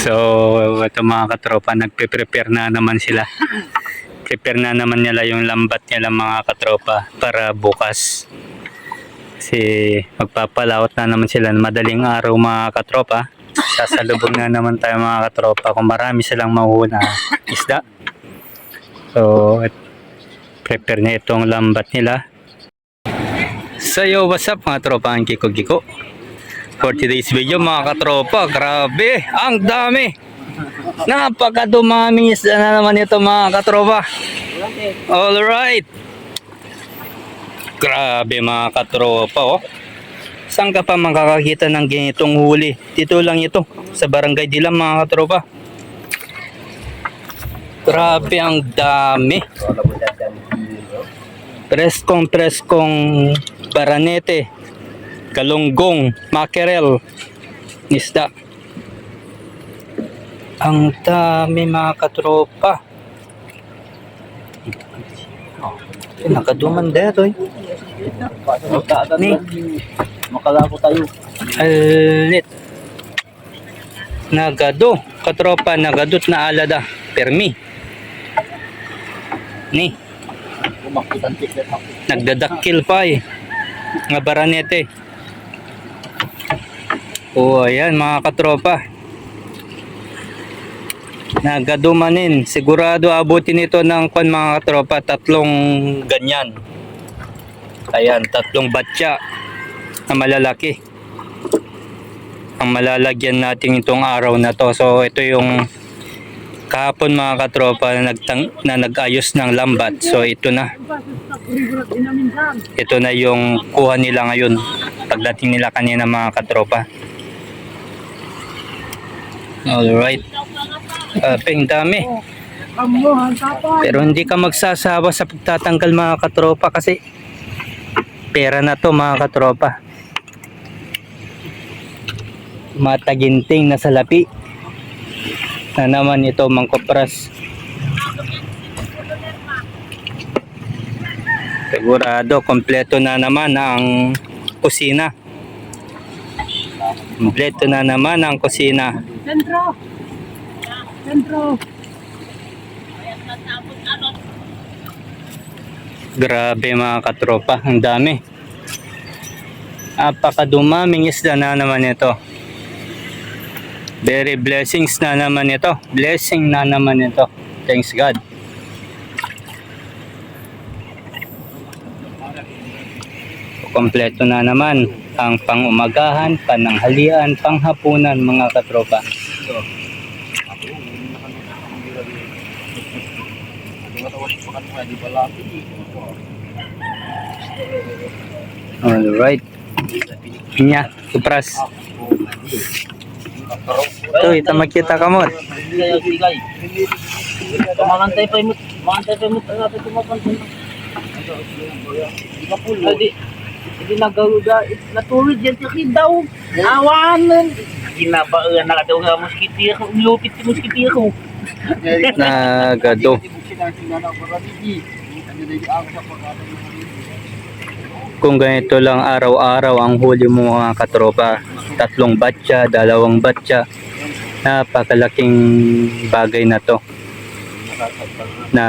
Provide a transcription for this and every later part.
So, ito mga katropa, nagpe-prepare na naman sila. Prepare na naman nila yung lambat nila mga katropa para bukas. Kasi magpapalawat na naman sila ng madaling araw mga katropa. Sasalubong na naman tayo mga katropa kung marami silang mahuhuna isda. So, prepare na itong lambat nila. So yo, what's up mga tropa? Ang Kiko Kiko. For today's video mga katropa, grabe, ang dami. Napakadumaming isda na naman ito mga katropa. Alright. Grabe mga katropa oh. Saan ka pa makakakita ng ganitong huli? Dito lang ito, sa barangay Dilam mga katropa. Grabe ang dami. Preskong preskong baranete, galunggong, mackerel, isda. Ang dami mga katropa. Eh, Nakaduman dito eh. Ni, Makalako tayo. alit. Nagado, katropa, nagadot na alada. Permi. Ni, nagdadakil pa eh. Nga baranete. O ayan mga katropa. Nagadumanin. Sigurado abutin ito ng kwan mga katropa. Tatlong ganyan. Ayan, tatlong batya na malalaki. Ang malalagyan natin itong araw na to. So ito yung kahapon mga katropa na, nagtang, na nag-ayos ng lambat. So ito na. Ito na yung kuha nila ngayon. Pagdating nila kanina mga katropa. Alright. Uh, ang dami. Pero hindi ka magsasawa sa pagtatanggal mga katropa kasi pera na to mga katropa. Mataginting na salapi. Na naman ito mangkopras. Sigurado, kompleto na naman ang kusina. Kompleto na naman ang kusina. Sentro. Sentro. Grabe mga katropa, ang dami. Napakadumaming isda na naman ito. Very blessings na naman ito. Blessing na naman ito. Thanks God. Kompleto na naman ang pangumagahan, pananghalian, panghapunan mga katropa. Alright. Nya, supras. Ito, ito makita ka mo. Bigay ang bigay. Mangantay pa yung mangantay pa yung natin tumapansin. Di nagaluga. Natuloy dyan tiyakin daw. Awanan. Ginabaan na ka daw nga muskitiro. Lupit si muskitiro. Nagado. Kung ganito lang araw-araw ang huli mo mga katropa, tatlong batya, dalawang batya, napakalaking bagay na to na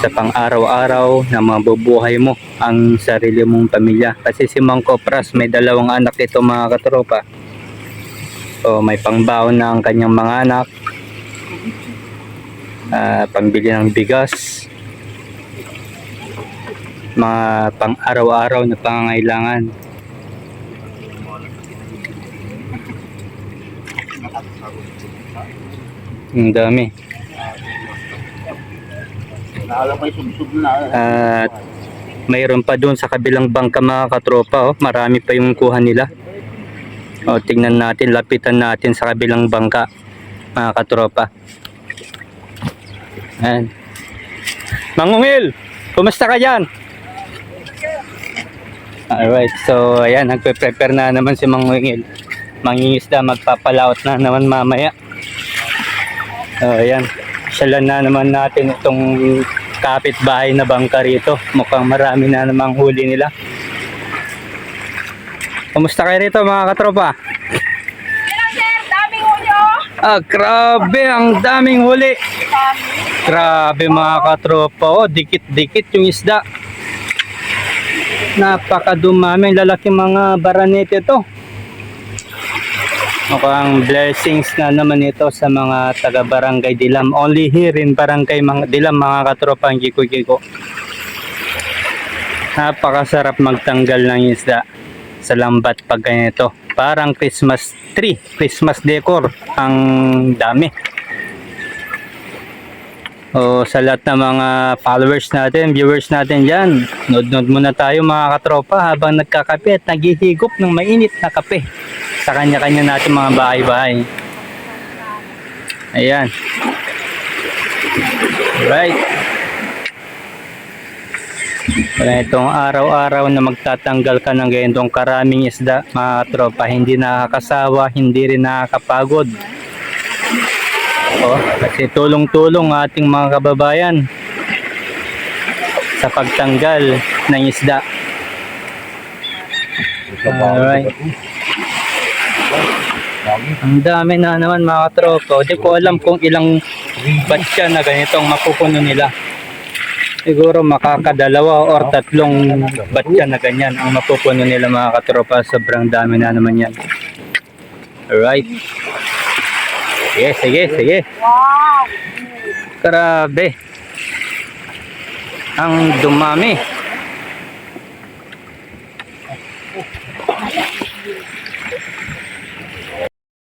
sa pang-araw-araw na mabubuhay mo ang sarili mong pamilya. Kasi si Mang Kopras may dalawang anak ito mga katropa. So may pangbaon na ang kanyang mga anak, ah, pangbili ng bigas, mga pang araw-araw na pangangailangan. Ang dami. Yung sub-sub na. At mayroon pa doon sa kabilang bangka mga katropa. Oh. Marami pa yung kuha nila. O, tingnan natin, lapitan natin sa kabilang bangka mga katropa. Ayan. Mangungil! Kumusta ka dyan? Alright, so ayan, nagpe-prepare na naman si Mangungil. Mangingisda, magpapalaot na naman mamaya. So ayan, syalan na naman natin itong kapitbahay na bangka rito. Mukhang marami na namang huli nila. Kumusta kayo rito mga katropa? Sir, daming ulyo. Ah, grabe, ang daming huli. Grabe mga katropa, oh, dikit-dikit yung isda. Napakadumaming lalaking mga baranete to. Mukhang blessings na naman ito sa mga taga Barangay Dilam. Only here in Barangay Dilam mga katropa ang kiko-kiko. Napakasarap magtanggal ng isda sa lambat pag ganito. Parang Christmas tree, Christmas decor. Ang dami. O sa lahat ng mga followers natin, viewers natin dyan, nod-nod muna tayo mga katropa habang nagkakape at naghihigop ng mainit na kape sa kanya-kanya natin mga bahay-bahay. Ayan. Right. Kaya itong araw-araw na magtatanggal ka ng ganitong karaming isda, mga tropa, hindi nakakasawa, hindi rin nakakapagod. O, kasi tulong-tulong ang ating mga kababayan sa pagtanggal ng isda. Alright. Ang dami na naman mga tropa. Hindi ko alam kung ilang batch yan na ganitong mapupuno nila. Siguro makakadalawa or tatlong batya na ganyan ang mapupuno nila mga katropa. Sobrang dami na naman yan. Alright. Sige, sige, sige. Wow! Grabe. Ang dumami.